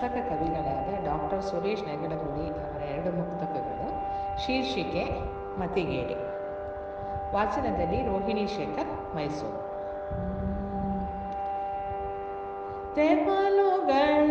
ಪುಸ್ತಕ ಕವಿಗಳಾದ ಡಾಕ್ಟರ್ ಸುರೇಶ್ ನೆಗಡಗುಳಿ ಅವರ ಎರಡು ಮುಕ್ತಕಗಳು ಶೀರ್ಷಿಕೆ ಮತಿಗೇಡಿ. ವಾಚನದಲ್ಲಿ ರೋಹಿಣಿ ಶೇಖರ್, ಮೈಸೂರು. ತೆಮಲುಗಳ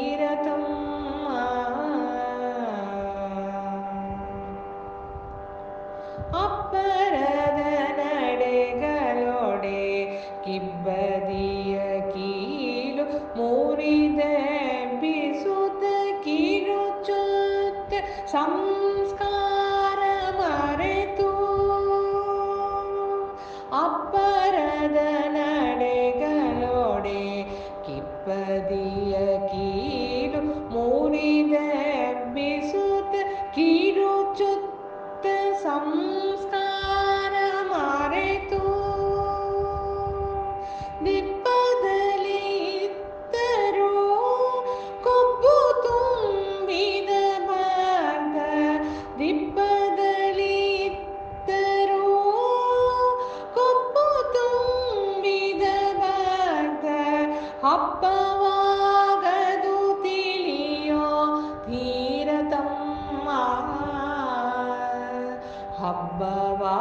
ಸಂಸ್ಕಾರಮರೆತು ಅಪರದನ ಹಬ್ಬವಾಗದು ತಿಳಿಯೋ ಧೀರತಮ್ಮ ಹಬ್ಬವಾ